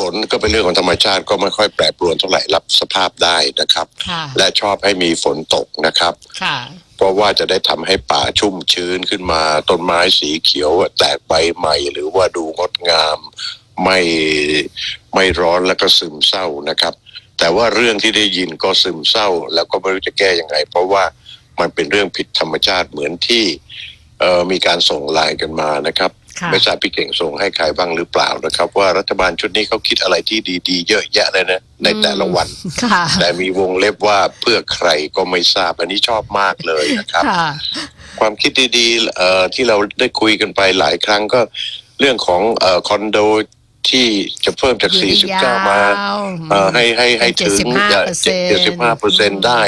ฝนก็เป็นเรื่องของธรรมชาติก็ไม่ค่อยแปรปรวนเท่าไหร่รับสภาพได้นะครับค่ะและชอบให้มีฝนตกนะครับค่ะเพราะว่าจะได้ทำให้ป่าชุ่มชื้นขึ้นมา ต้นไม้สีเขียวแตกใบใหม่ หรือว่าดูงดงาม ไม่ไม่ร้อนแล้วก็ซึมเศร้านะครับ แต่ว่าเรื่องที่ได้ยินก็ซึมเศร้า แล้วก็ไม่รู้จะแก้ยังไง เพราะว่ามันเป็นเรื่องผิดธรรมชาติเหมือนที่เอ่อมีการส่งไลน์กันมานะครับค่ะ ไม่ทราบพี่เก่งส่งให้ใครบ้างหรือเปล่านะครับ ว่ารัฐบาลชุดนี้เขาคิดอะไรที่ดีๆ เยอะแยะเลยนะในแต่ละวันค่ะแต่มีวงเล็บว่าเพื่อใครก็ไม่ทราบอันนี้ชอบมากเลยนะครับค่ะความคิดดีๆเอ่อที่เราได้คุยกันไปหลายครั้งก็เรื่องของเอ่อคอนโดที่จะเพิ่มจาก 49 มาเอ่อให้ให้ให้ถึง75เปอร์เซ็นต์ได้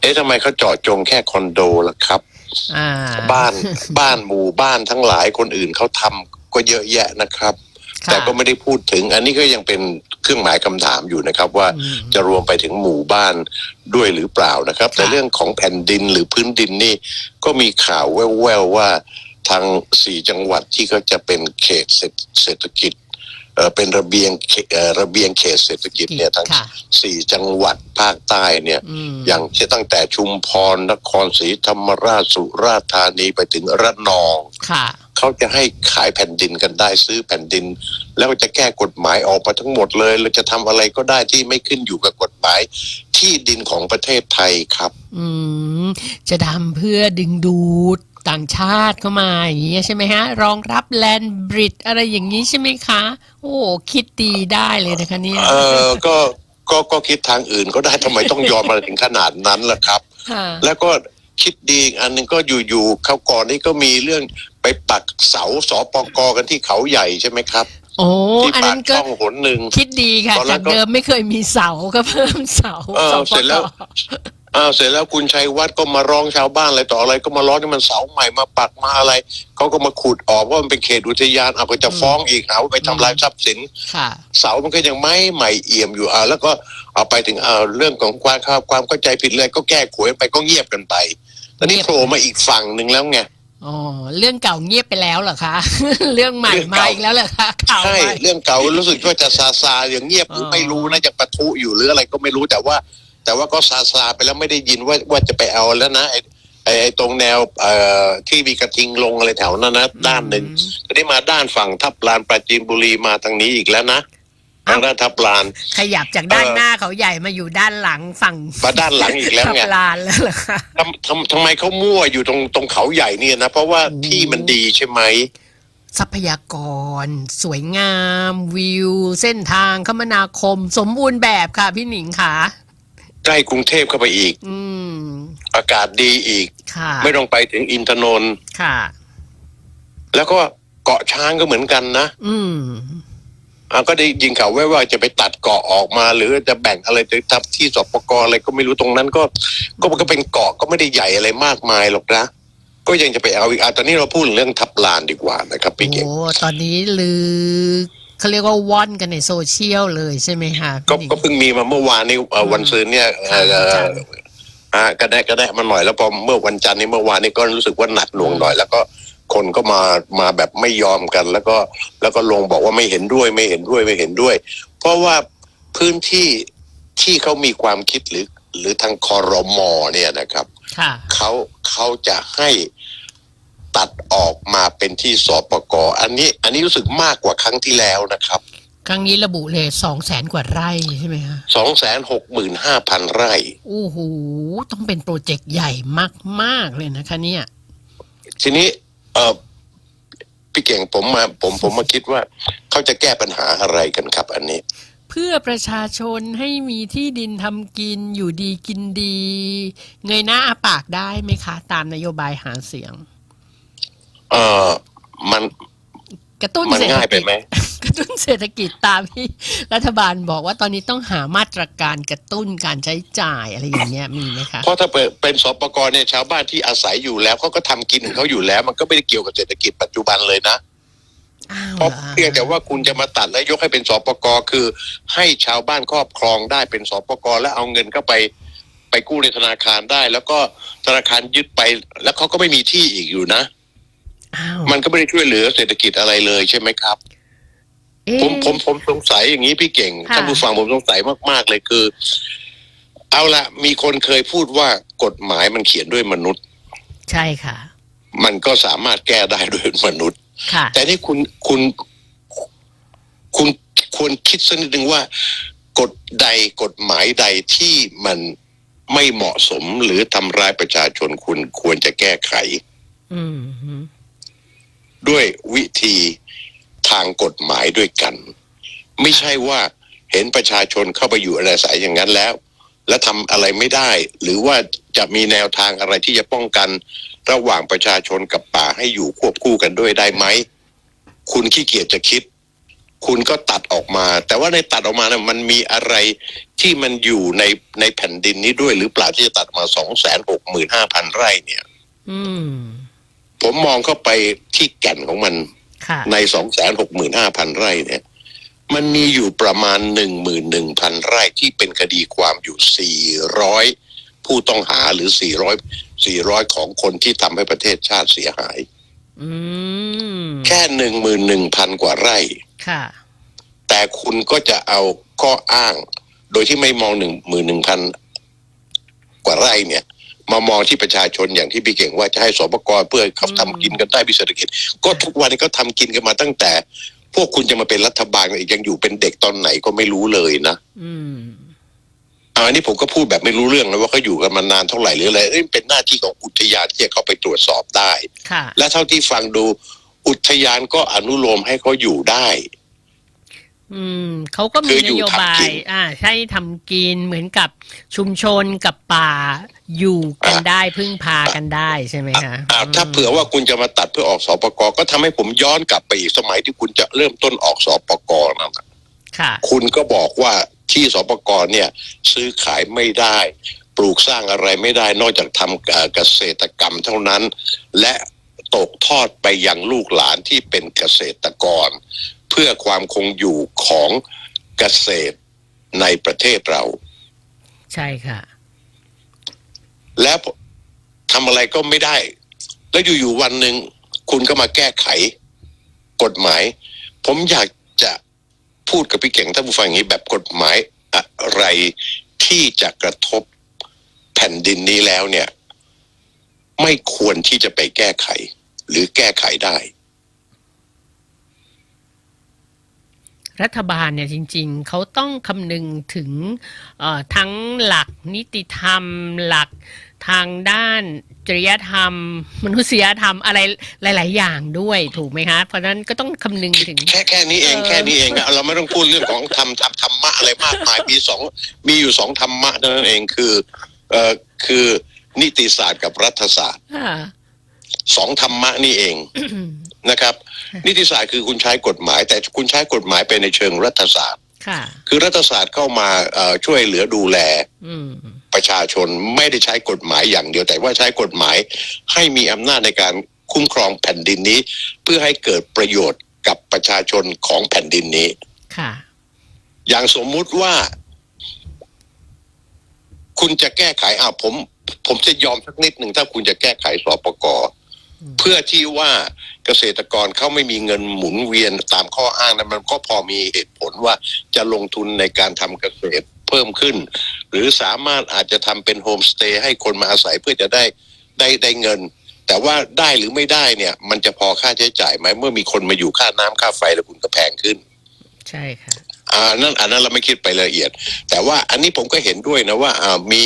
เอ๊ะทำไมเขาเจาะจงแค่คอนโดล่ะครับอ่า บ้านบ้านหมู่บ้านทั้งหลายคนอื่นเขาทำก็เยอะแยะนะครับค่ะแต่ก็ไม่ได้พูดถึง อันนี้ก็ยังเป็นเครื่องหมายคำถามอยู่นะครับ ว่าอืมจะรวมไปถึงหมู่บ้านด้วยหรือเปล่านะครับ แต่ค่ะเรื่องของแผ่นดินหรือพื้นดินนี่ ก็มีข่าวแว่วๆว่าทางสี่จังหวัดที่เขาจะเป็นเขตเศรษฐเศรษฐกิจ เอ่อเป็นระเบียงเขเอ่อระเบียงเขตเศรษฐกิจเนี่ยทั้งค่ะสี่จังหวัดภาคใต้เนี่ยอืมอย่างเช่นตั้งแต่ชุมพรนครศรีธรรมราชสุราษฎร์ธานีไปถึงระนองค่ะเขาจะให้ขายแผ่นดินกันได้ซื้อแผ่นดิน แล้วก็จะแก้กฎหมายออกมาทั้งหมดเลยเราจะทำอะไรก็ได้ที่ไม่ขึ้นอยู่กับกฎหมาย ที่ดินของประเทศไทยครับ อืมจะทำเพื่อดึงดูด ต่างชาติเข้ามาอย่างนี้ยใช่ไหมฮะ รองรับแลนบริดอะไรอย่างนี้ใช่ไหมคะ โอ้คิดดีได้เลยนะคะเนี่ยเออก็ก็ก็คิดทางอื่นก็ได้ทำไมต้องยอมมาถึงขนาดนั้นล่ะครับค่ะแล้วก็คิดดีอีกอันหนึ่งก็อยู่ๆเขาก่อนนี้ก็มีเรื่องไปปักเสาสปกกันที่เขาใหญ่ใช่ไหมครับโอ้ที่อันปานั้กนก็ช่องหนหนึ่งคิดดีค่ะตอนแรจากกก็เดิมไม่เคยมีเสาก็เพิ่มเสาเออสปเสร็จแล้วก อ้าวเสร็จแล้วคุณชัยวัฒน์ก็มาร้องชาวบ้านอะไรต่ออะไรก็มาร้องนี่มันเสาใหม่มาปักมาอะไรเขาก็มาขุดออกว่ามันเป็นเขตอุทยานเอาก็จะฟ้องอีกหาว่าไปทำลายทรัพย์สินค่ะเสามันก็ยังไม่ใหม่เอี่ยมอยู่อ่าแล้วก็เอาไปถึงอ่าเรื่องของความความความเข้าใจผิดเลยก็แก้ขวยไปก็เงียบกันไปตอนนี้เงียบโผล่มาอีกฝั่งหนึ่งแล้วไงอ๋อเรื่องเก่าเงียบไปแล้วเหรอคะ เรื่องใหม่เรื่องมาเก่าอีกแล้วเหรอคะข่าวใช่ใหม่เรื่องเก่ารู้สึกว่าจะซาซาอย่างเงียบหรืออไม่รู้นะจะปะทุอยู่หรืออะไรก็ไม่รู้แต่ว่า แต่ว่าก็ซาซาไปแล้วไม่ได้ยินว่าว่าจะไปเอาแล้วนะไอ้ไอ้ไอ้ตรงแนวเอ่อที่มีกระทิงลงอะไรแถวนั้นนะด้านหนึ่งก็ได้มาด้านฝั่งทับลานปราจีนบุรีมาทางนี้อีกแล้วนะทางด้านทับลาน ขยับจากด้านเออหน้าเขาใหญ่มาอยู่ด้านหลังฝั่งมาด้านหลังอีกแล้วทับไงลานแล้วเหรอคะทำทำทำไมเขามั่วอยู่ตรงตรงเขาใหญ่เนี่ยนะเพราะว่าโอ้ที่มันดีใช่ไหมทรัพยากร สวยงาม วิว เส้นทางคมนาคม สมบูรณ์แบบค่ะพี่หนิงค่ะ ใกล้กรุงเทพเข้าไปอีก อืม อากาศดีอีก ค่ะ ไม่ต้องไปถึงอินทนนท์ค่ะ แล้วก็เกาะช้างก็เหมือนกันนะอืม อะก็ได้ยินข่าวแว่วว่าจะไปตัดเกาะออกมา หรือจะแบ่งอะไรจะทำที่สปกอะไรก็ไม่รู้ตรงนั้น ก็ก็มันก็เป็นเกาะก็ไม่ได้ใหญ่อะไรมากมายหรอกนะ ก็ยังจะไปเอาอีกอะตอนนี้เราพูดเรื่องทับลานดีกว่านะครับพี่เก่ง โอ้ ตอนนี้ลือ เขาเรียกว่าว่อนกันในโซเชียลเลยใช่ไหมคะก็พี่หนิงก็เพิ่งมีมาเมื่อวานนี้เอ่อวันซืนเนี่ยเอ่อค่ะอ่ากระแดะกระแดะมาหน่อยแล้วพอเมื่อวันจันทร์นี้เมื่อวานนี้ก็รู้สึกว่าหนักหน่วงหน่อย แล้วก็คนก็มามาแบบไม่ยอมกัน แล้วก็แล้วก็ลงบอกว่าไม่เห็นด้วยไม่เห็นด้วยไม่เห็นด้วย เพราะว่าพื้นที่ที่เขามีความคิดหรือ หรือทางคอรมอเนี่ยนะครับค่ะเขาเขาจะให้ ตัดออกมาเป็นที่สปกอันนี้ อันนี้รู้สึกมากกว่าครั้งที่แล้วนะครับ ครั้งนี้ระบุเลยสองแสนกว่าไร่ใช่ไหมคะสองแสนหกหมื่นห้าพันไร่โอ้โหต้องเป็นโปรเจกต์ใหญ่มาก ๆ เลยนะคะเนี่ย ทีนี้เออพี่เก่งผมมาผมผมมาคิดว่า เขาจะแก้ปัญหาอะไรกันครับ อันนี้ เพื่อประชาชนให้มีที่ดินทำกินอยู่ดีกินดี เงยหน้าอาปากได้ไหมคะ ตามนโยบายหาเสียง เออมันกระตุ้นมันเศรษฐง่ายไปกิจไหม กระตุ้นเศรษฐกิจตามที่รัฐบาลบอกว่าตอนนี้ต้องหามาตรการกระตุ้นการใช้จ่ายอะไรอย่างเงี้ยมีไหมคะ เพราะถ้าเป็นเป็นสปกเนี่ยชาวบ้านที่อาศัยอยู่แล้วเขาก็ทำกินของเขาอยู่แล้ว มันก็ไม่ได้เกี่ยวกับเศรษฐกิจปัจจุบันเลยนะ อ้าวเพราะหอเพียงแต่ว่าคุณจะมาตัดและยกให้เป็นสปกคือ ให้ชาวบ้านครอบครองได้เป็นสปกแล้วเอาเงินเข้าไปไปกู้ในธนาคารได้ แล้วก็ธนาคารยึดไป แล้วเขาก็ไม่มีที่อีกอยู่นะอ้าว มันก็ไม่ได้ช่วยเหลือเศรษฐกิจอะไรเลยใช่ไหมครับเอ๊ะผมผมผมสงสัยอย่างนี้พี่เก่งค่ะท่านผู้ฟังผมสงสัยมากๆเลยคือ เอาละมีคนเคยพูดว่ากฎหมายมันเขียนด้วยมนุษย์ ใช่ค่ะ มันก็สามารถแก้ได้ด้วยมนุษย์ค่ะแต่นี่คุณคุณคุณควรคิดสักนิดหนึ่งว่ากฎใดกฎหมายใดที่มันไม่เหมาะสมหรือทำร้ายประชาชนคุณควรจะแก้ไข อืมฮึ ด้วยวิธีทางกฎหมายด้วยกัน ไม่ใช่ว่าเห็นประชาชนเข้าไปอยู่อาศัยอย่างนั้นแล้ว และทำอะไรไม่ได้ หรือว่าจะมีแนวทางอะไรที่จะป้องกันระหว่างประชาชนกับป่าให้อยู่ควบคู่กันด้วยได้ไหม คุณขี้เกียจจะคิด คุณก็ตัดออกมา แต่ว่าในตัดออกมานะมันมีอะไรที่มันอยู่ในในแผ่นดินนี้ด้วยหรือเปล่าที่จะตัดมาสองแสนหกหมื่นห้าพันไร่เนี่ย อืม ผมมองเข้าไปที่แก่นของมันค่ะในสองแสนหกหมื่นห้าพันไร่เนี่ย มันมีอยู่ประมาณหนึ่งหมื่นหนึ่งพันไร่ที่เป็นคดีความอยู่สี่ร้อยผู้ต้องหาหรือสี่ร้อยสี่ร้อยของคนที่ทำให้ประเทศชาติเสียหายอืมแค่หนึ่งหมื่นหนึ่งพันกว่าไร่ค่ะแต่คุณก็จะเอาข้ออ้าง โดยที่ไม่มองหนึ่งหมื่นหนึ่งพันกว่าไร่เนี่ย มามองที่ประชาชนอย่างที่พี่เก่งว่าจะให้สปกรเพื่อให้เขาอืมทำกินกันได้มีเศรษฐกิจ ก็ทุกวันนี้ก็ทำกินกันมาตั้งแต่ พวกคุณจะมาเป็นรัฐบาลกันอีกยังอยู่เป็นเด็กตอนไหนก็ไม่รู้เลยนะอืมอะอันนี้ผมก็พูดแบบไม่รู้เรื่องนะว่าเขาอยู่กันมานานเท่าไหร่หรืออะไรเอ้ยเป็นหน้าที่ของอุทยานที่จะเข้าไปตรวจสอบได้ค่ะและเท่าที่ฟังดูอุทยานก็อนุโลมให้เขาอยู่ได้ อืมเขาก็คืมีอนอยู่โยบาทำกิยนอ่า ใช่ทำกินเหมือนกับชุมชนกับป่า อยู่กันอะได้พึ่งพากันได้ใช่ไหมคะอ่าถ้าเผื่อว่าคุณจะมาตัดเพื่อออกสปกก็ทำให้ผมย้อนกลับไปอีกสมัยที่คุณจะเริ่มต้นออกสปกนั่นน่ะค่ะคุณก็บอกว่าที่สปกเนี่ย ซื้อขายไม่ได้ ปลูกสร้างอะไรไม่ได้ นอกจากทำเอ่อเกษตรกรรมเท่านั้น และตกทอดไปยังลูกหลานที่เป็นเกษตรกร เพื่อความคงอยู่ของเกษตรในประเทศเรา ใช่ค่ะ แล้วทำอะไรก็ไม่ได้ แล้วอยู่ๆวันหนึ่งคุณก็มาแก้ไขกฎหมาย ผมอยากจะพูดกับพี่เก่งท่านผู้ฟังอย่างนี้แบบกฎหมายอะไรที่จะกระทบแผ่นดินนี้แล้วเนี่ย ไม่ควรที่จะไปแก้ไข หรือแก้ไขได้ รัฐบาลเนี่ยจริงๆ เขาต้องคำนึงถึงเอ่อทั้งหลักนิติธรรมหลักทางด้านจริยธรรม มนุษยธรรมอะไรหลาย ๆ อย่างด้วยถูกไหมคะเพราะฉะนั้นก็ต้องคำนึงถึง แค่แค่นี้เองเออแค่นี้เองอะเราไม่ต้องพูดเรื่องของธรรมธรรมธรรมะอะไรมากมายมีสองมีอยู่สองธรรมะเท่านั้นเองคือเอ่อคือนิติศาสตร์กับรัฐศาสตร์ค่ะ สองธรรมะนี่เองนะครับ นิติศาสตร์คือคุณใช้กฎหมาย แต่คุณใช้กฎหมายไปในเชิงรัฐศาสตร์ค่ะคือรัฐศาสตร์เข้ามาเอ่อช่วยเหลือดูแลอืมประชาชนไม่ได้ใช้กฎหมายอย่างเดียว แต่ว่าใช้กฎหมายให้มีอำนาจในการคุ้มครองแผ่นดินนี้ เพื่อให้เกิดประโยชน์กับประชาชนของแผ่นดินนี้ค่ะอย่างสมมุติว่า คุณจะแก้ไขอ่าผม ผมจะยอมสักนิดหนึ่งถ้าคุณจะแก้ไขสปกอืม เพื่อที่ว่าเกษตรกรเขาไม่มีเงินหมุนเวียนตามข้ออ้างนั้นมันก็พอมีเหตุผลว่าจะลงทุนในการทำเกษตรเพิ่มขึ้น หรือสามารถอาจจะทำเป็นโฮมสเตย์ให้คนมาอาศัยเพื่อจะได้ได้ได้เงิน แต่ว่าได้หรือไม่ได้เนี่ยมันจะพอค่าใช้จ่ายไหมเมื่อมีคนมาอยู่ค่าน้ำค่าไฟแล้วคุณก็แพงขึ้น ใช่ค่ะอ่านั่นอันนั้นเราไม่คิดไปละเอียด แต่ว่าอันนี้ผมก็เห็นด้วยนะว่าอ่ามี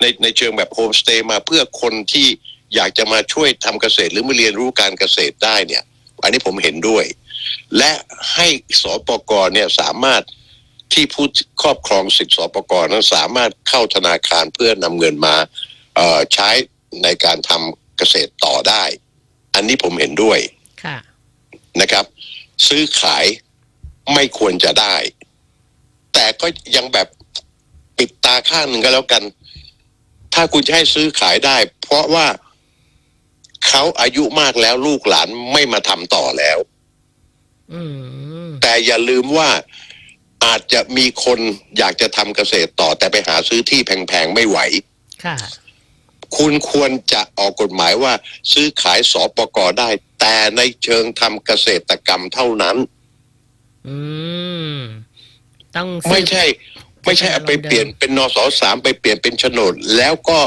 ในในเชิงแบบโฮมสเตย์มาเพื่อคนที่ อยากจะมาช่วยทำเกษตรหรือมาเรียนรู้การเกษตรได้เนี่ย อันนี้ผมเห็นด้วย และให้สปกรเนี่ยสามารถที่ผู้ครอบครองสิทธิสปกรนั้นสามารถเข้าธนาคารเพื่อนำเงินมาเอ่อใช้ในการทำเกษตรต่อได้ อันนี้ผมเห็นด้วยค่ะนะครับ ซื้อขายไม่ควรจะได้ แต่ก็ยังแบบปิดตาข้างหนึ่งก็แล้วกัน ถ้าคุณจะให้ซื้อขายได้ เพราะว่า เขาอายุมากแล้วลูกหลานไม่มาทำต่อแล้วอืมแต่อย่าลืมว่าอาจจะมีคนอยากจะทำเกษตรต่อ แต่ไปหาซื้อที่แพงๆไม่ไหวค่ะคุณควรจะออกกฎหมายว่าซื้อขายสปกได้ แต่ในเชิงทำเกษตรกรรมเท่านั้น อืมต้องสืบไม่ใช่ ไม่ใช่เอาไปเปลี่ยนเป็นนสสามไปเปลี่ยนเป็นโฉนดแล้วก็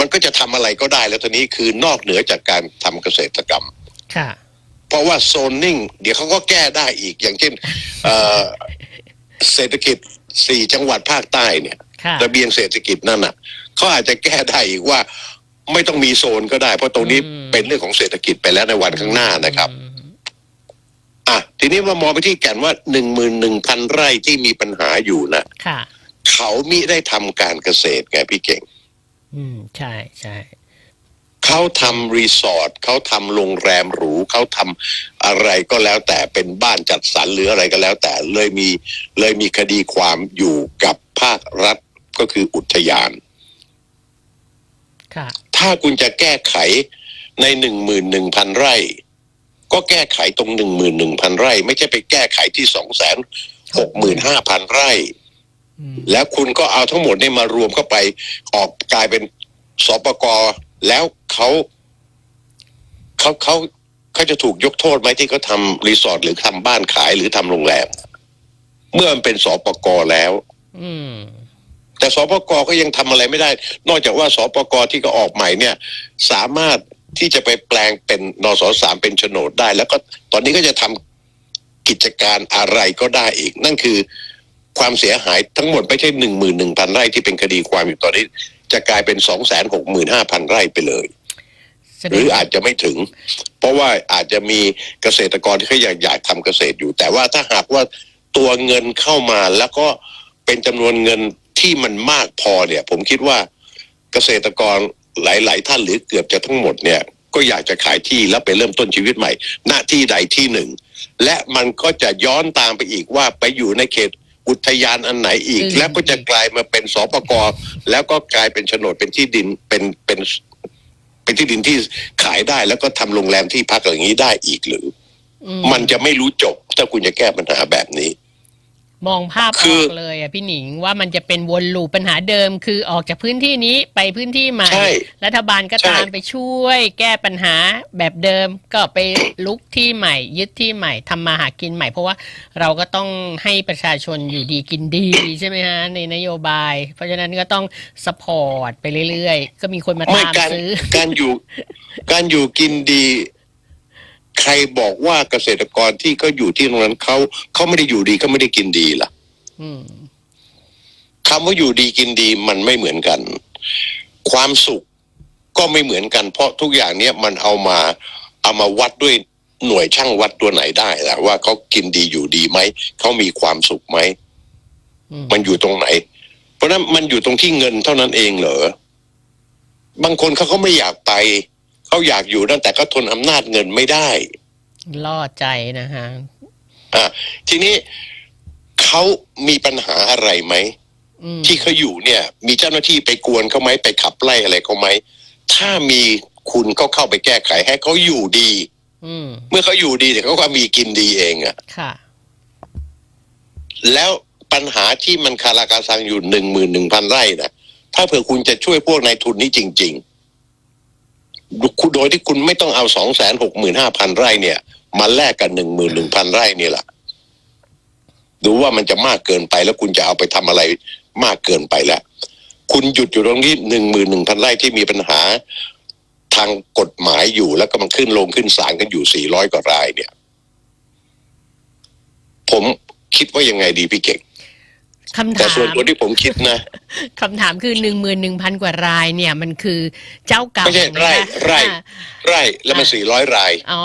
มันก็จะทำอะไรก็ได้แล้วตอนนี้คือนอกเหนือจากการทำเกษตรกรรมค่ะเพราะว่าโซนนิ่ง เดี๋ยวเขาก็แก้ได้อีกอย่างเช่นเอ่อเศรษฐกิจสี่จังหวัดภาคใต้เนี่ยค่ะระเบียงเศรษฐกิจนั่นน่ะเขาอาจจะแก้ได้อีกว่าไม่ต้องมีโซนก็ได้ เพราะตรงนี้อืมเป็นเรื่องของเศรษฐกิจไปแล้วในวันข้างหน้านะครับอืมอะทีนี้มามองไปที่แก่นว่าหนึ่งหมื่นหนึ่งพันไร่ที่มีปัญหาอยู่นะค่ะเขามิได้ทำการเกษตรไงพี่เก่ง อืมใช่ใช่เขาทำรีสอร์ทเขาทำโรงแรมหรูเขาทำอะไรก็แล้วแต่เป็นบ้านจัดสรรหรืออะไรก็แล้วแต่เลยมีเลยมีคดีความอยู่กับภาครัฐก็คืออุทยานค่ะถ้าคุณจะแก้ไขในหนึ่งหมื่นหนึ่งพันไร่ ก็แก้ไขตรงหนึ่งหมื่นหนึ่งพันไร่ ไม่ใช่ไปแก้ไขที่สองแสนหกหมื่นห้าพันไร่อืม แล้วคุณก็เอาทั้งหมดเนี่ยมารวมเข้าไปออกกลายเป็นสปกแล้วเขาเขาเขาเขาจะถูกยกโทษไหมที่เขาทำรีสอร์ทหรือทำบ้านขายหรือทำโรงแรม เมื่อมันเป็นสปกแล้วอืมแต่สปกก็ยังทำอะไรไม่ได้ นอกจากว่าสปกที่ก็ออกใหม่เนี่ย สามารถที่จะไปแปลงเป็นนสสามเป็นโฉนดได้ แล้วก็ตอนนี้ก็จะทำกิจการอะไรก็ได้อีก นั่นคือ ความเสียหายทั้งหมดไม่ใช่หนึ่งหมื่นหนึ่งพันไร่ที่เป็นคดีความอยู่ตอนนี้ จะกลายเป็นสองแสนหกหมื่นห้าพันไร่ไปเลยแสดหรืงออาจจะไม่ถึง เพราะว่าอาจจะมีเกษตรกรที่เขาอยากอยากทำเกษตรอยู่ แต่ว่าถ้าหากว่าตัวเงินเข้ามาแล้วก็เป็นจำนวนเงินที่มันมากพอเนี่ย ผมคิดว่าเกษตรกรหลาย ๆ ท่านหรือเกือบจะทั้งหมดเนี่ย ก็อยากจะขายที่แล้วไปเริ่มต้นชีวิตใหม่ หน้าที่ใดที่หนึ่ง และมันก็จะย้อนตามไปอีกว่าไปอยู่ในเขต อุทยานอันไหนอีกอืมแล้วก็จะกลายมาเป็นสปกแล้วก็กลายเป็นโฉนดเป็นที่ดินเป็นเป็นเป็นที่ดินที่ขายได้ แล้วก็ทำโรงแรมที่พักอย่างนี้ได้อีกหรืออืมันจะไม่รู้จบถ้าคุณจะแก้ปัญหาแบบนี้ มองภาพคือออกเลยอะพี่หนิงว่ามันจะเป็นวนลูปปัญหาเดิม คือออกจากพื้นที่นี้ไปพื้นที่ใหม่ใช่รัฐบาลก็ใช่ตามไปช่วย แก้ปัญหาแบบเดิมก็ไปลุกที่ใหม่ ยึดที่ใหม่ทำมาหากินใหม่ เพราะว่าเราก็ต้องให้ประชาชนอยู่ดีกินดีใช่ไหมฮะในนโยบาย เพราะฉะนั้นก็ต้องสปอร์ตไปเรื่อยๆ ก็มีคนมาไม่ตามการซื้อการอยู่การอยู่กินดี ใครบอกว่าเกษตรกรที่เขาอยู่ที่ตรงนั้นเขาเขาไม่ได้อยู่ดีเขาไม่ได้กินดีล่ะอืมคำว่าอยู่ดีกินดีมันไม่เหมือนกัน ความสุขก็ไม่เหมือนกัน เพราะทุกอย่างเนี้ยมันเอามาเอามาวัดด้วยหน่วยช่างวัดตัวไหนได้ล่ะว่าเขากินดีอยู่ดีไหมเขามีความสุขไหมอืมมันอยู่ตรงไหน เพราะฉะนั้นมันอยู่ตรงที่เงินเท่านั้นเองเหรอบางคนเขาก็ไม่อยากไป เขาอยากอยู่นั่นแต่ก็ทนอำนาจเงินไม่ได้ล่อใจนะฮะอะทีนี้เขามีปัญหาอะไรไหมอืมที่เขาอยู่เนี่ย มีเจ้าหน้าที่ไปกวนเขาไหมไปขับไล่อะไรเขาไหมถ้ามีคุณก็เข้าไปแก้ไขให้เขาอยู่ดีอืมเมื่อเขาอยู่ดีเดี๋ยวเขาก็มีกินดีเองอะค่ะ แล้วปัญหาที่มันคาราคาซังอยู่หนึ่งหมื่นหนึ่งพันไร่นะถ้าเผื่อคุณจะช่วยพวกนายทุนนี้จริงๆคุณ โดยที่คุณไม่ต้องเอาสองแสนหกหมื่นห้าพันไร่เนี่ยมาแลกกันหนึ่งหมื่นหนึ่งพันไร่นี่แหละดูว่ามันจะมากเกินไปแล้วคุณจะเอาไปทำอะไรมากเกินไปแล้ว คุณหยุดอยู่ตรงนี้หนึ่งหมื่นหนึ่งพันไร่ที่มีปัญหาทางกฎหมายอยู่แล้วก็มันขึ้นลงขึ้นศาลกันอยู่สี่ร้อยกว่ารายเนี่ย ผมคิดว่ายังไงดีพี่เก่ง คำแต่ถาส่วนมตัวที่ผมคิดนะคำถามคือหนึ่งหมื่นหนึ่งพันกว่ารายเนี่ยมันคือเจ้าเก่าไม่ใช่ถูกหไร่คะไร่อ่าไร่แล้วมันอะสี่ร้อยรายอ๋อ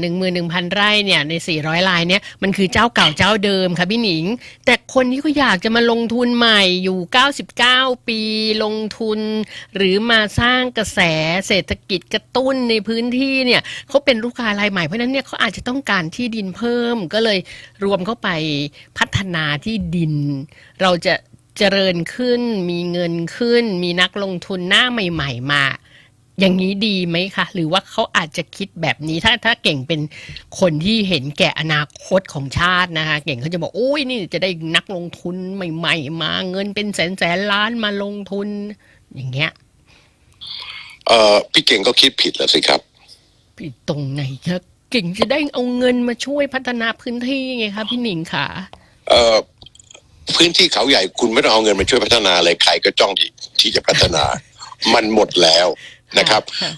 หนึ่งหมื่นหนึ่งพันไร่เนี่ยในสี่ร้อยรายเนี่ยมันคือเจ้าเก่าเจ้าเดิมค่ะพี่หนิง แต่คนที่เขาอยากจะมาลงทุนใหม่อยู่เก้าสิบเก้าปีลงทุน หรือมาสร้างกระแสเศรษฐกิจกระตุ้นในพื้นที่เนี่ยเขาเป็นลูกค้ารายใหม่เพราะฉะนั้นเนี่ยเขาอาจจะต้องการที่ดินเพิ่มก็เลยรวมเข้าไปพัฒนาที่ดินเราจะเจริญขึ้น มีเงินขึ้น มีนักลงทุนหน้าใหม่ ๆ มา อย่างนี้ดีไหมคะ หรือว่าเขาอาจจะคิดแบบนี้ถ้าถ้าเก่งเป็นคนที่เห็นแก่อนาคตของชาตินะคะ เก่งเขาจะบอกโอ้ยนี่จะได้นักลงทุนใหม่ ๆ มาเงินเป็นแสนแสนล้านมาลงทุน อย่างเงี้ยเออพี่เก่งก็คิดผิดแล้วสิครับ ผิดตรงไหนครับกิ่งจะได้เอาเงินมาช่วยพัฒนาพื้นที่ไงคะพี่หนิงค่ะ เอ่อ พื้นที่เขาใหญ่คุณไม่ต้องเอาเงินมาช่วยพัฒนาเลยใครก็จ้องที่ที่จะพัฒนา มันหมดแล้วนะครับค่ะ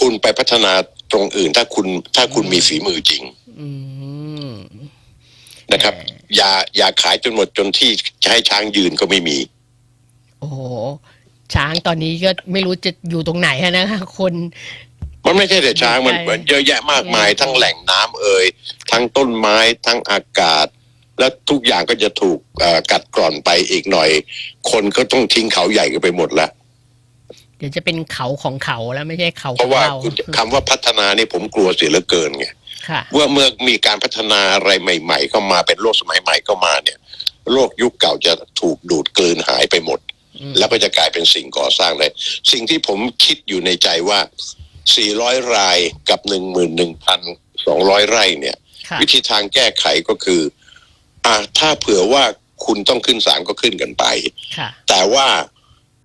คุณไปพัฒนาตรงอื่นถ้าคุณถ้าคุณมีฝีมือจริงอืมนะครับอย่าอย่าขายจนหมดจนที่จะให้ช้างยืนก็ไม่มี โอ้โหช้างตอนนี้ก็ไม่รู้จะอยู่ตรงไหนอะนะคะคนมันไม่ใช่แต่ช้างมันใช่มันเยอะแยะมากมายอืมทั้งแหล่งน้ำเอ่ยทั้งต้นไม้ทั้งอากาศ แล้วทุกอย่างก็จะถูกเอ่อกัดกร่อนไปอีกหน่อย คนก็ต้องทิ้งเขาใหญ่กันไปหมดแล้วเดี๋ยวจะเป็นเขาของเขาแล้วไม่ใช่เขาเพขอราะงว่าเราคุณคำว่าพัฒนานี่ผมกลัวเสียเหลือเกินไงค่ะว่าเมื่อมีการพัฒนาอะไรใหม่ ๆ เข้ามาเป็นโลกสมัยใหม่เข้ามาเนี่ย โลกยุคเก่าจะถูกดูดกลืนหายไปหมดอืมแล้วก็จะกลายเป็นสิ่งก่อสร้างเลย สิ่งที่ผมคิดอยู่ในใจว่า 400 รายกับ 11,200 ไร่เนี่ยค่ะวิธีทางแก้ไขก็คือ อ่าถ้าเผื่อว่าคุณต้องขึ้นศาลก็ขึ้นกันไป ค่ะ แต่ว่า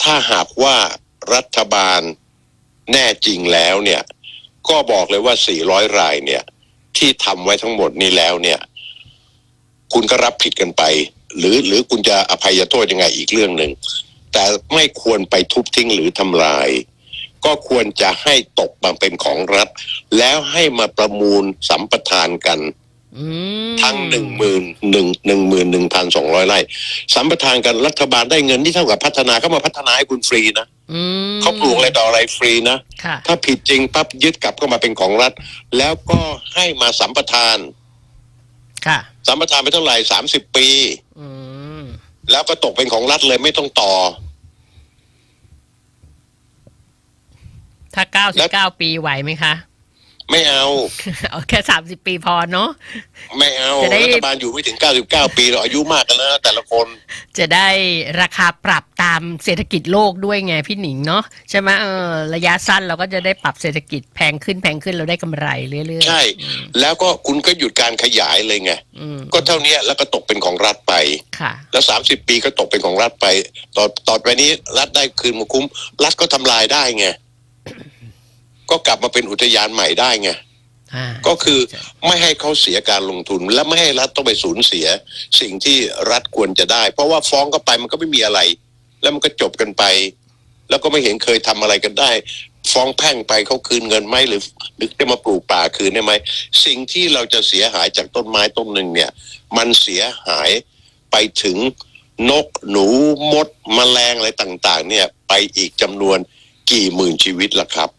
ถ้าหากว่ารัฐบาลแน่จริงแล้วเนี่ย ก็บอกเลยว่า 400 รายเนี่ย ที่ทำไว้ทั้งหมดนี้แล้วเนี่ย คุณก็รับผิดกันไป หรือหรือคุณจะอภัยโทษยังไงอีกเรื่องหนึ่ง แต่ไม่ควรไปทุบทิ้งหรือทำลาย ก็ควรจะให้ตกมาเป็นของรัฐ แล้วให้มาประมูลสัมปทานกัน อืมทั้งหนึ่งหมื่นหนึ่งหนึ่งหมื่นหนึ่งพันสองร้อยไร่สัมปทานกันรัฐบาลได้เงินที่เท่ากับพัฒนาเขามาพัฒนาให้คุณฟรีนะอืมเขาปลูกอะไรต่ออะไรฟรีนะ ค่ะ ถ้าผิดจริงปั๊บยึดกลับเข้ามาเป็นของรัฐ แล้วก็ให้มาสัมปทาน ค่ะ สัมปทานไปเท่าไหร่สามสิบปี อืม แล้วก็ตกเป็นของรัฐเลยไม่ต้องต่อ ถ้าเก้าสิแล้บวเก้าปีไหวไหมคะ ไม่เอา เอาแค่สามสิบปีพอเนาะ ไม่เอา จะได้ รัฐบาลอยู่ไม่ถึงเก้าสิบเก้าปีเราอายุมากกันแล้วนะแต่ละคน จะได้ราคาปรับตามเศรษฐกิจโลกด้วยไงพี่หนิงเนาะใช่ไหมเออระยะสั้นเราก็จะได้ปรับเศรษฐกิจแพงขึ้นแพงขึ้นเราได้กำไรเรื่อยๆใช่อืมแล้วก็คุณก็หยุดการขยายเลยไง อืมก็เท่านี้แล้วก็ตกเป็นของรัฐไป ค่ะ แล้วสามสิบปีก็ตกเป็นของรัฐไป ต่อต่อไปนี้รัฐได้คืนมาคุ้ม รัฐก็ทำลายได้ไง ก็กลับมาเป็นอุทยานใหม่ได้ไงอ่าก็คือใช่ไม่ให้เขาเสียการลงทุน และไม่ให้รัฐต้องไปสูญเสีย สิ่งที่รัฐควรจะได้ เพราะว่าฟ้องก็ไปมันก็ไม่มีอะไร แล้วมันก็จบกันไป แล้วก็ไม่เห็นเคยทำอะไรกันได้ ฟ้องแพ่งไปเขาคืนเงินไหมหรือหรือจะมาปลูกป่าคืนได้ไหมสิ่งที่เราจะเสียหายจากต้นไม้ต้นหนึ่งเนี่ย มันเสียหายไปถึงนกหนูมดแมลงอะไรต่าง ๆ เนี่ย ไปอีกจำนวนกี่หมื่นชีวิตละครับอืม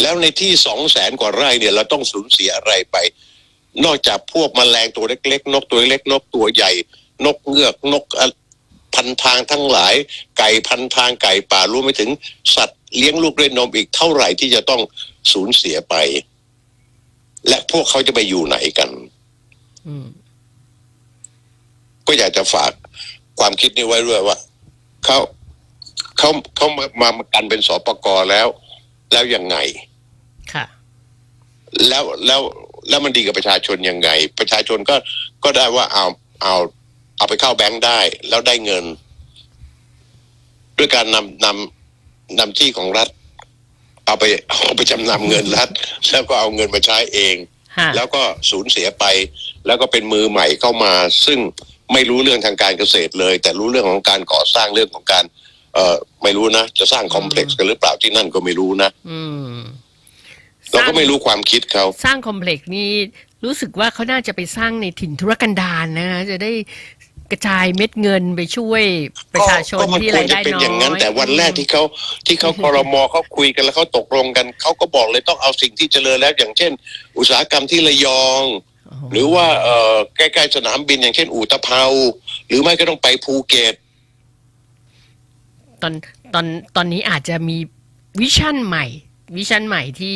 แล้วในที่สองแสนกว่าไร่เนี่ย เราต้องสูญเสียอะไรไป นอกจากพวกแมลงตัวเล็กๆ นกตัวเล็กนกตัวใหญ่ นกเงือกนกอะพันทางทั้งหลาย ไก่พันทางไก่ป่ารวมไปถึงสัตว์เลี้ยงลูกด้วยนมอีกเท่าไหร่ที่จะต้องสูญเสียไป และพวกเขาจะไปอยู่ไหนกันอืมก็อยากจะฝากความคิดนี้ไว้ด้วยว่าเขา เขาเขามามามากันเป็นสปกแล้ว แล้วยังไง ค่ะ แล้วแล้วแล้วมันดีกับประชาชนยังไง ประชาชนก็ก็ได้ว่าเอาเอาเอาไปเข้าแบงค์ได้ แล้วได้เงิน ด้วยการนำนำนำที่ของรัฐ เอาไปเอาไปจำนำเงินรัฐ แล้วก็เอาเงินมาใช้เองฮะแล้วก็สูญเสียไป แล้วก็เป็นมือใหม่เข้ามา ซึ่งไม่รู้เรื่องทางการเกษตรเลย แต่รู้เรื่องของการก่อสร้างเรื่องของการ เอ่อไม่รู้นะ จะสร้างคอมเพล็กซ์กันหรือเปล่าที่นั่นก็ไม่รู้นะอืมเราก็ไม่รู้ความคิดเขาสร้างคอมเพล็กซ์นี้รู้สึกว่าเขาน่าจะไปสร้างในถิ่นธุรกันดารนะจะได้กระจายเม็ดเงินไปช่วยประชาชนก็มัที่ควรารยจะได้เป็นน้อยอย่างนั้นแต่วันแรกที่เขาที่เขาคอรมอเขาคุยกันแล้วเขาตกลงกันเขาก็บอกเลยต้องเอาสิ่งที่เจริญแล้ว อย่างเช่น อุตสาหกรรมที่ระยองโอ้โหหรือว่าเอ่อใกล้ๆสนามบินอย่างเช่นอู่ตะเภาหรือไม่ก็ต้องไปภูเก็ต ตอนตอนตอนนี้อาจจะมีวิชั่นใหม่วิชั่นใหม่ที่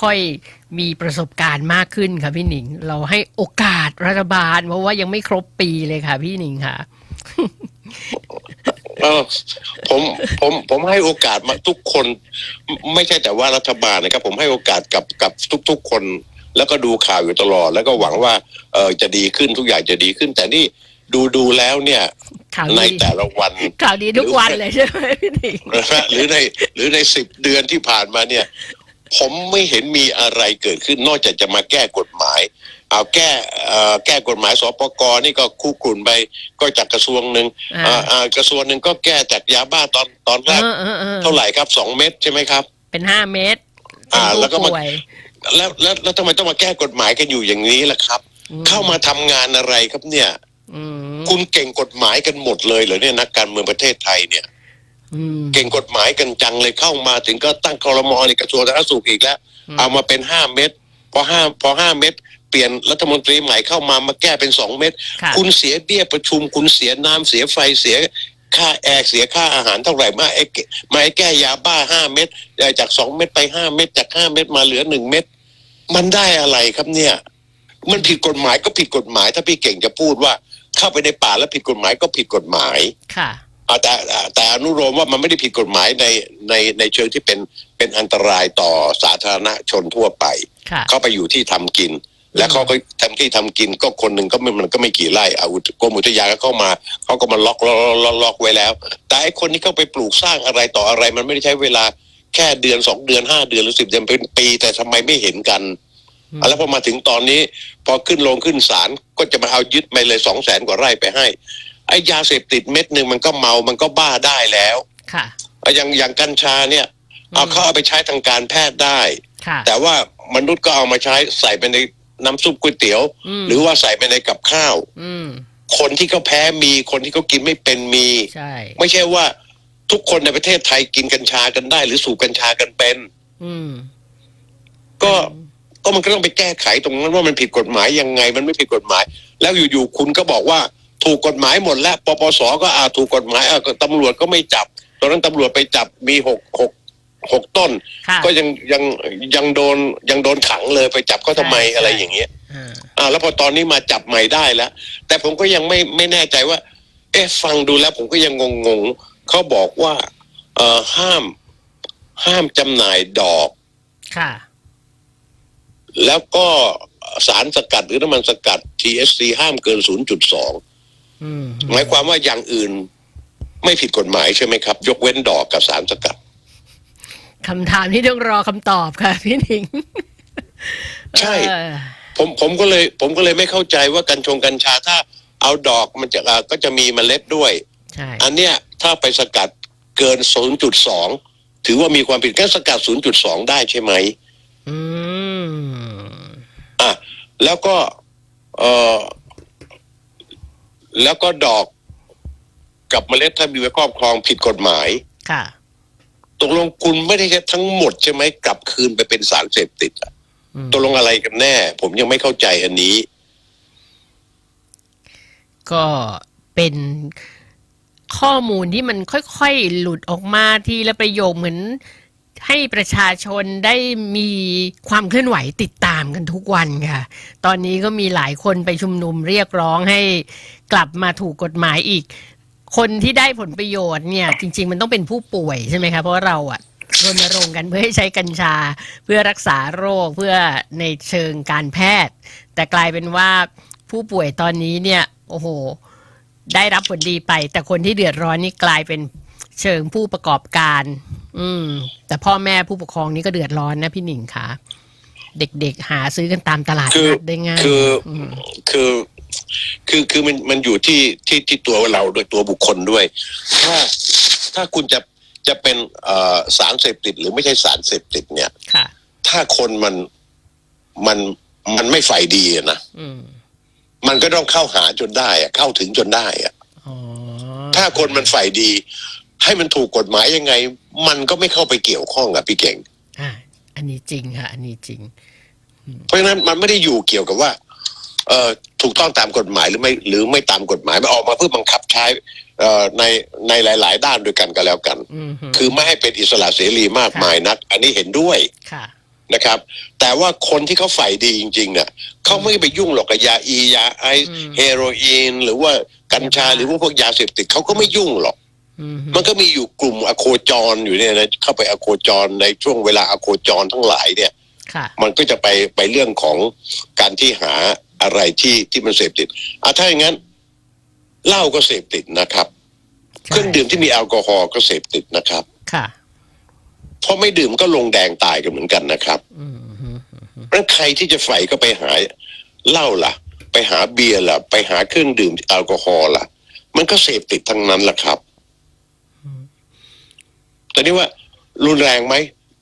ค่อยๆ มีประสบการณ์มากขึ้นค่ะพี่หนิง เราให้โอกาสรัฐบาล เพราะว่ายังไม่ครบปีเลยค่ะพี่หนิงค่ะผมผมผมให้โอกาสมาทุกคน ไม่ไม่ใช่แต่ว่ารัฐบาลนะครับ ผมให้โอกาสกับกับทุก ๆ คน แล้วก็ดูข่าวอยู่ตลอด แล้วก็หวังว่าเออจะดีขึ้นทุกอย่างจะดีขึ้น แต่นี่ ดูดูแล้วเนี่ย ข่าวในดีแต่ละวัน ข่าวดีทุกวันเลยใช่ไหมพี่หนิง นะฮะหรือในหรือในสิบเดือนที่ผ่านมาเนี่ย ผมไม่เห็นมีอะไรเกิดขึ้นนอกจากจะมาแก้กฎหมาย เอาแก้เอ่อแก้กฎหมายสปกนี่ก็คู่กลุ่นไปก็จากกระทรวงหนึ่งอ่า อ่าอ่ากระทรวงหนึ่งก็แก้จากยาบ้าตอนตอนแรกเออเออเออเท่าไหร่ครับสองเม็ดใช่ไหมครับ เป็นห้าเมตรอ่าเป็นผู้แล้วก็มา ป่วยแล้วแล้วแล้วทำไมต้องมาแก้กฎหมายกันอยู่อย่างนี้ล่ะครับ อืเข้ามาทำงานอะไรครับเนี่ย อืมคุณเก่งกฎหมายกันหมดเลยเหรอเนี่ยนักการเมืองประเทศไทยเนี่ย อืม เก่งกฎหมายกันจังเลยเข้ามาถึงก็ตั้งคอรมอในกระทรวงสาธารณสุขอีกแล้ว อืม เอามาเป็นห้าเม็ดพอห้าพอห้าเม็ดเปลี่ยนรัฐมนตรีใหม่เข้ามามาแก้เป็นสองเม็ดค่ะ คุณเสียเบี้ยประชุม คุณเสียน้ำเสียไฟเสียค่าแอร์เสียค่าอาหารเท่าไหร่มาไอ้แกมาไอ้แก้ยาบ้าห้าเม็ดเอ่อจากสองเม็ดไปห้าเม็ดจากห้าเม็ดมาเหลือหนึ่งเม็ดมันได้อะไรครับเนี่ย มันผิดกฎหมายก็ผิดกฎหมาย ถ้าพี่เก่งจะพูดว่า เข้าไปในป่าแล้วผิดกฎหมายก็ผิดกฎหมายค่ะอ่าแต่อ่าแต่อนุโลมว่ามันไม่ได้ผิดกฎหมายในในในเชิงที่เป็นเป็นอันตรายต่อสาธารณชนทั่วไปค่ะเขาไปอยู่ที่ทำกิน และเขาก็ทำที่ทำกินก็คนหนึ่งก็ไม่มันก็ไม่กี่ไร่เอากรมอุทยานก็เข้ามาเขาก็มาล็อกล็อกล็อกล็อกไว้แล้ว แต่ไอ้คนที่เข้าไปปลูกสร้างอะไรต่ออะไร มันไม่ได้ใช้เวลาแค่เดือนสองเดือนห้าเดือนหรือสิบเดือนเป็นปี แต่ทำไมไม่เห็นกันอืมอะ แล้วพอมาถึงตอนนี้ พอขึ้นลงขึ้นศาลก็จะมาเอายึดไปเลยสองแสนกว่าไร่ไปให้ ไอ้ยาเสพติดเม็ดหนึ่งมันก็เมามันก็บ้าได้แล้วค่ะอะอย่างอย่างกัญชาเนี่ย เอาเขาเอาไปใช้ทางการแพทย์ได้ค่ะแต่ว่ามนุษย์ก็เอามาใช้ใส่ไปในน้ำซุปก๋วยเตี๋ยวมหรือว่าใส่ไปในกับข้าวอืมคนที่เขาแพ้มีคนที่เขากินไม่เป็นมีใช่ไม่ใช่ว่าทุกคนในประเทศไทยกินกัญชากันได้ หรือสูบกัญชากันเป็นอืมก็ ก็มันก็ต้องไปแก้ไขตรงนั้นว่ามันผิดกฎหมายยังไง มันไม่ผิดกฎหมาย แล้วอยู่ๆคุณก็บอกว่าถูกกฎหมายหมดแล้วปปสก็อาถูกกฎหมายอะก็ตำรวจก็ไม่จับ ตอนนั้นตำรวจไปจับมีหกหกหกต้นค่ะก็ยังยังยังโดนยังโดนขังเลยไปจับเขาทำไมใช่อะไรใช่อย่างเงี้ยอ่าอ่าแล้วพอตอนนี้มาจับใหม่ได้แล้ว แต่ผมก็ยังไม่ไม่แน่ใจว่า เอ๊ะฟังดูแล้วผมก็ยังงงงๆเขาบอกว่า เอ่อห้าม ห้ามจำหน่ายดอก ค่ะ แล้วก็สารสกัดหรือน้ำมันสกัด THC ห้ามเกิน 0.2อืมหมายความว่าอย่างอื่นไม่ผิดกฎหมายใช่ไหมครับ ยกเว้นดอกกับสารสกัดคำถามที่ต้องรอคำตอบค่ะพี่หนิง ใช่เออผมผมก็เลย ผมก็เลยไม่เข้าใจว่ากัญชงกัญชาถ้าเอาดอกมันจะอ่าก็จะมีเมล็ดด้วยใช่อันเนี้ยถ้าไปสกัดเกิน 0.2 ถือว่ามีความผิดก็สกัด 0.2 ได้ใช่ไหม อืมอะแล้วก็ เออแล้วก็ดอกกับเมล็ดถ้ามีไว้ครอบครองผิดกฎหมาย ค่ะ ตกลงคุณไม่ได้ใช้ทั้งหมดใช่ไหมกลับคืนไปเป็นสารเสพติดอะอืมตกลงอะไรกันแน่ ผมยังไม่เข้าใจอันนี้ ก็เป็นข้อมูลที่มันค่อยๆ หลุดออกมาทีละประโยคเหมือน ให้ประชาชนได้มีความเคลื่อนไหวติดตามกันทุกวันค่ะ ตอนนี้ก็มีหลายคนไปชุมนุมเรียกร้องให้กลับมาถูกกฎหมายอีก คนที่ได้ผลประโยชน์เนี่ย จริง ๆ มันต้องเป็นผู้ป่วยใช่ไหมคะเพราะเราอะรณรงค์กันเพื่อให้ใช้กัญชาเพื่อรักษาโรคเพื่อในเชิงการแพทย์ แต่กลายเป็นว่าผู้ป่วยตอนนี้เนี่ย โอ้โห ได้รับผลดีไป แต่คนที่เดือดร้อนนี่กลายเป็น เชิงผู้ประกอบการ อืม แต่พ่อแม่ผู้ปกครองนี่ก็เดือดร้อนนะพี่หนิงค่ะเด็กๆ หาซื้อกันตามตลาดคือนัดได้ง่ายคืออมคือคือคือมันมันอยู่ที่ที่ที่ตัวเราโดยตัวบุคคลด้วย ถ้าถ้าคุณจะจะเป็นเอ่อสารเสพติดหรือไม่ใช่สารเสพติดเนี่ยค่ะถ้าคนมันมันมันไม่ใฝ่ดีอะนะอืมมันก็ต้องเข้าหาจนได้อะเข้าถึงจนได้อะอ๋อถ้าคนมันใฝ่ดี ให้มันถูกกฎหมายยังไง มันก็ไม่เข้าไปเกี่ยวข้องกับพี่เก่งอะอันนี้จริงค่ะ อันนี้จริง เพราะฉะนั้นมันไม่ได้อยู่เกี่ยวกับว่า เอ่อถูกต้องตามกฎหมายหรือไม่ หรือไม่ตามกฎหมายมันออกมาเพื่อบังคับใช้เอ่อในในหลาย ๆ ด้านด้วยกันก็แล้วกัน อืมฮึคือไม่ให้เป็นอิสระเสรีมากมายนัก อันนี้เห็นด้วย ค่ะ นะครับ แต่ว่าคนที่เขาใฝ่ดีจริงๆเนี่ยเขาไม่ไปยุ่งหรอกกับยาอียาไอซ์อืม เฮโรอีน หรือว่ากัญชายาบ้าหรือว่าพวกยาเสพติดเขาก็ไม่ยุ่งหรอกอื มฮึมันก็มีอยู่กลุ่มอโคจรอยู่เนี่ยนะเข้าไปอโคจรในช่วงเวลาอโคจรทั้งหลายเนี่ยค่ะมันก็จะไปไปเรื่องของการที่หาอะไรที่ที่มันเสพติดอะถ้าอย่างนั้นเหล้าก็เสพติดนะครับใช่เครื่องดื่มที่มีแอลกอฮอล์ก็เสพติดนะครับ ค่ะพอไม่ดื่มก็ลงแดงตายกันเหมือนกันนะครับอืมฮึเพราะฉะนั้นใครที่จะใฝ่ก็ไปหาเหล้าล่ะ ไปหาเบียร์ล่ะ ไปหาเครื่องดื่มแอลกอฮอล์ล่ะ มันก็เสพติดทั้งนั้นแหละครับ แต่นี่ว่ารุนแรงไหม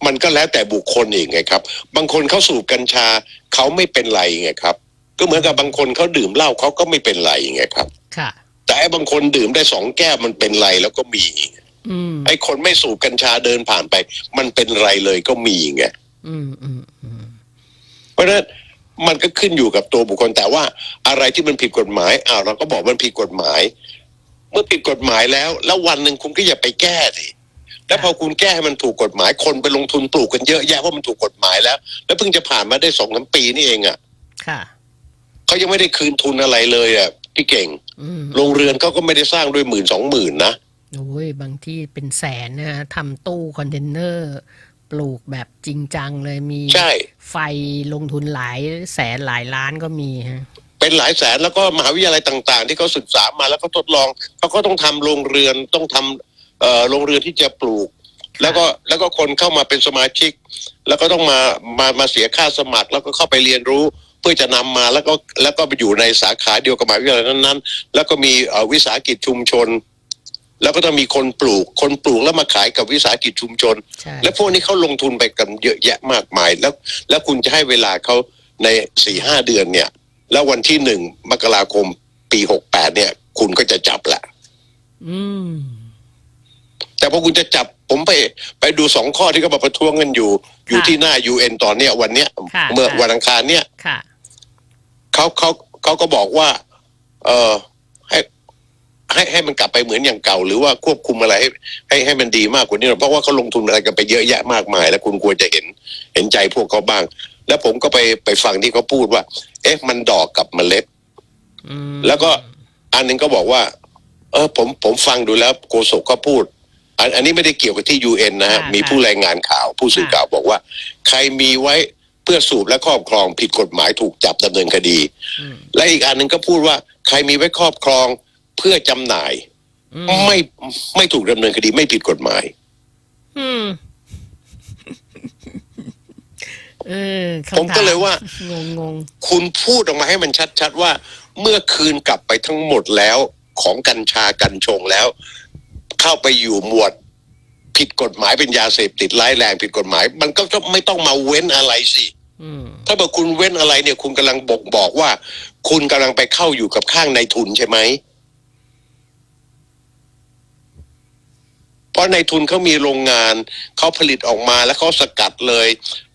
มันก็แล้วแต่บุคคลเองไงครับ บางคนเขาสูบกัญชาเขาไม่เป็นไรไงครับ ก็เหมือนกับบางคนเขาดื่มเหล้าเขาก็ไม่เป็นไรไงครับ ค่ะ แต่ไอ้บางคนดื่มได้สองแก้วมันเป็นไรแล้วก็มีอืมไอ้คนไม่สูบกัญชาเดินผ่านไป มันเป็นไรเลยก็มีไงอืมอืมอืมเพราะฉะนั้นมันก็ขึ้นอยู่กับตัวบุคคลแต่ว่าอะไรที่มันผิดกฎหมายอ้าวเราก็บอกมันผิดกฎหมาย เมื่อผิดกฎหมายแล้ว แล้ววันหนึ่งคุณก็อย่าไปแก้สิ แล้วพอคุณแก้ให้มันถูกกฎหมายคนไปลงทุนปลูกกันเยอะแยะเพราะมันถูกกฎหมายแล้ว แล้วเพิ่งจะผ่านมาได้สองสามปีนี่เองอะค่ะเขายังไม่ได้คืนทุนอะไรเลยอะพี่เก่งอืมโรงเรือนเขาก็ไม่ได้สร้างด้วยหมื่นสองหมื่นนะโอ้ยบางที่เป็นแสนนะฮะทำตู้คอนเทนเนอร์ ปลูกแบบจริงจังเลยมีใช่ไฟลงทุนหลายแสนหลายล้านก็มีฮะเป็นหลายแสนแล้วก็มหาวิทยาลัยต่าง ๆ ที่เขาศึกษามาแล้วก็ทดลองเขาก็ต้องทำโรงเรือนต้องทำเอ่อ โรงเรือนที่จะปลูก แล้วก็แล้วก็คนเข้ามาเป็นสมาชิก แล้วก็ต้องมามามาเสียค่าสมัคร แล้วก็เข้าไปเรียนรู้เพื่อจะนำมาแล้วก็แล้วก็ไปอยู่ในสาขาเดียวกับมหาวิทยาลัยนั้นๆ แล้วก็มีเอ่อวิสาหกิจชุมชน แล้วก็ต้องมีคนปลูก คนปลูกแล้วมาขายกับวิสาหกิจชุมชนใช่และพวกนี้เขาลงทุนไปกันเยอะแยะมากมายแล้ว แล้วคุณจะให้เวลาเขาในสี่ห้าเดือนเนี่ย แล้ววันที่หนึ่งมกราคมปีหกแปดเนี่ย คุณก็จะจับแหละ อืม แต่พอคุณจะจับผมไปไปดูสองข้อที่เขามาประท้วงกันอยู่ อยู่ที่หน้ายูเอ็นตอนเนี้ยวันเนี้ย ค่ะเมื่อค่ะ วันอังคารเนี่ยค่ะ เขาเขาเขาก็บอกว่า เออให้ ให้ให้มันกลับไปเหมือนอย่างเก่า หรือว่าควบคุมอะไรให้ให้ให้มันดีมากกว่านี้หน่อยเพราะว่าเขาลงทุนอะไรกันไปเยอะแยะมากมาย แล้วคุณควรจะเห็นเห็นใจพวกเขาบ้าง แล้วผมก็ไปไปฟังที่เขาพูดว่า เอ๊ะ มันดอกกับเมล็ด อืมแล้วก็ อันหนึงก็บอกว่า เออผมผมฟังดูแล้วโกศกก็พูด อันอันนี้ไม่ได้เกี่ยวกับที่ยูเอ็นนะฮะ ค่ะมีผู้รายงานข่าวผู้สื่อค่ะ ข่าวบอกว่า ใครมีไว้เพื่อสูบและครอบครองผิดกฎหมายถูกจับดำเนินคดี อืมและอีกอันหนึ่งก็พูดว่าใครมีไว้ครอบครองเพื่อจำหน่าย อืมไม่ไม่ถูกดำเนินคดีไม่ผิดกฎหมาย อืมเออคำถผมก็เลยว่า งงงคุณพูดออกมาให้มันชัดๆว่า เมื่อคืนกลับไปทั้งหมดแล้วของกัญชากัญชงแล้ว เข้าไปอยู่หมวด ผิดกฎหมายเป็นยาเสพติดร้ายแรงผิดกฎหมาย มันก็ต้องไม่ต้องมาเว้นอะไรสิๆอืมถ้าบอกคุณเว้นอะไรเนี่ย คุณกำลังบอกบอกว่า คุณกำลังไปเข้าอยู่กับข้างในทุนใช่ไหมเพราะในทุนเขามีโรงงานเขาผลิตออกมาแล้วเขาสกัดเลย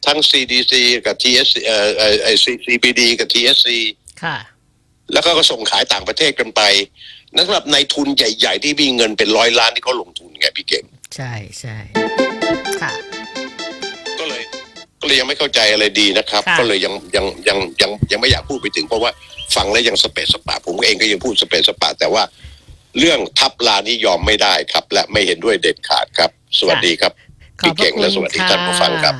ทั้ง CDC กับ TSC เอ่อเอ่อเอ่อ CBD กับ TSC ค่ะ แล้วก็ส่งขายต่างประเทศกันไป นั่นสำหรับในทุนใหญ่ ๆ ที่มีเงินเป็นร้อยล้านที่เขาลงทุนไงพี่เก่ง ใช่ใช่ค่ะ ก็เลย ก็เลยยังไม่เข้าใจอะไรดีนะครับ ค่ะ ก็เลยยังยังยังยังยังไม่อยากพูดไปถึง เพราะว่าฟังแล้วยังสเปซสปะผมเองก็ยังพูดสเปซสปะแต่ว่า เรื่องทับลานี่ยอมไม่ได้ครับ และไม่เห็นด้วยเด็ดขาดครับ สวัสดีครับ ขอบพี่พระเก่งคุณและสวัสดีท่านผู้ฟังครับะ